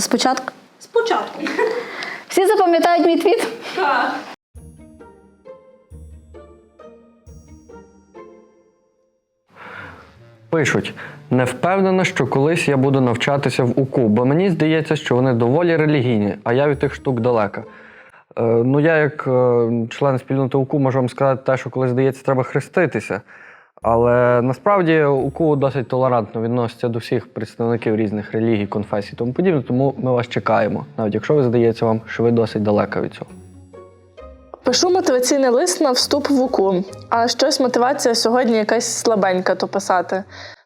Спочатку. Спочатку. Всі запам'ятають мій твіт? Так. Пишуть, не впевнена, що колись я буду навчатися в УКУ, бо мені здається, що вони доволі релігійні, а я від тих штук далека. Е, ну, я, як е, член спільноти УКУ, можу вам сказати те, що коли здається, треба хреститися. Але насправді УКУ досить толерантно відноситься до всіх представників різних релігій, конфесій і тому подібне, тому ми вас чекаємо, навіть якщо ви здається вам, що ви досить далека від цього. Пишу мотиваційний лист на вступ в УКУ, а щось мотивація сьогодні якась слабенька то писати.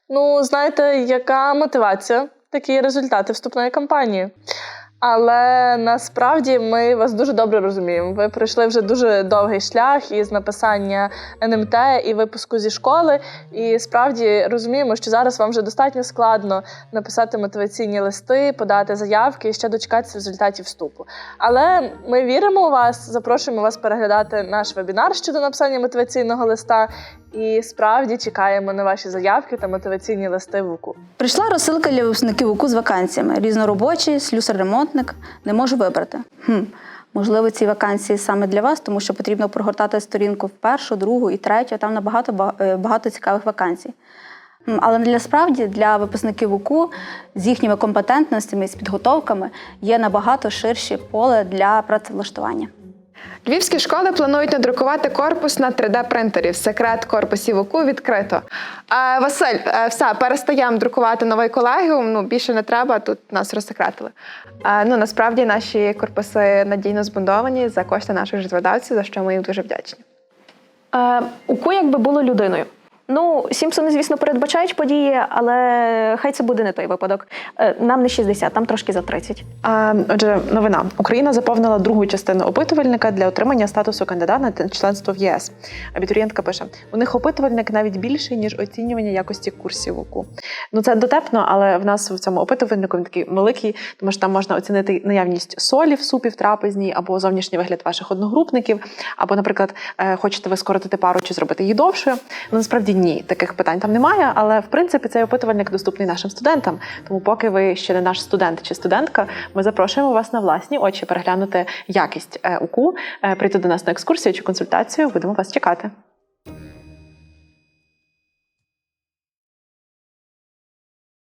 Ну, знаєте, яка мотивація? Такі результати вступної кампанії. Але насправді ми вас дуже добре розуміємо. Ви пройшли вже дуже довгий шлях із написання НМТ і випуску зі школи. І справді розуміємо, що зараз вам вже достатньо складно написати мотиваційні листи, подати заявки і ще дочекатися результатів вступу. Але ми віримо у вас, запрошуємо вас переглядати наш вебінар щодо написання мотиваційного листа. І справді чекаємо на ваші заявки та мотиваційні листи в УКУ. Прийшла розсилка для випускників УКУ з вакансіями. Різноробочий, слюсар-ремонтник. Не можу вибрати. Хм. Можливо, ці вакансії саме для вас, тому що потрібно прогортати сторінку в першу, другу і третю. Там набагато е, багато цікавих вакансій. Але для справді для випускників УКУ з їхніми компетентностями і з підготовками є набагато ширше поле для працевлаштування. Львівські школи планують надрукувати корпус на 3D-принтері. Секрет корпусів УКУ відкрито. Е, Василь, е, все, перестаємо друкувати новий колегіум. Ну більше не треба. Тут нас розсекретили. Е, ну насправді наші корпуси надійно збудовані за кошти наших житлодавців, за що ми їм дуже вдячні. Е, УКУ якби було людиною. Ну, Сімпсони, звісно, передбачають події, але хай це буде не той випадок. Е, Нам не 60, там трошки за 30. А, Отже, новина: Україна заповнила другу частину опитувальника для отримання статусу кандидата на членство в ЄС. Абітурієнтка пише: у них опитувальник навіть більший ніж оцінювання якості курсів УКУ. Ну це дотепно, але в нас в цьому опитувальнику він такий великий, тому що там можна оцінити наявність солі в супі в трапезній, або зовнішній вигляд ваших одногрупників, або, наприклад, е, хочете ви скоротити пару чи зробити її довшою. Ну насправді ні, таких питань там немає. Але в принципі цей опитувальник доступний нашим студентам. Тому, поки ви ще не наш студент чи студентка, ми запрошуємо вас на власні очі переглянути якість е, УКУ, е, прийти до нас на екскурсію чи консультацію. Будемо вас чекати.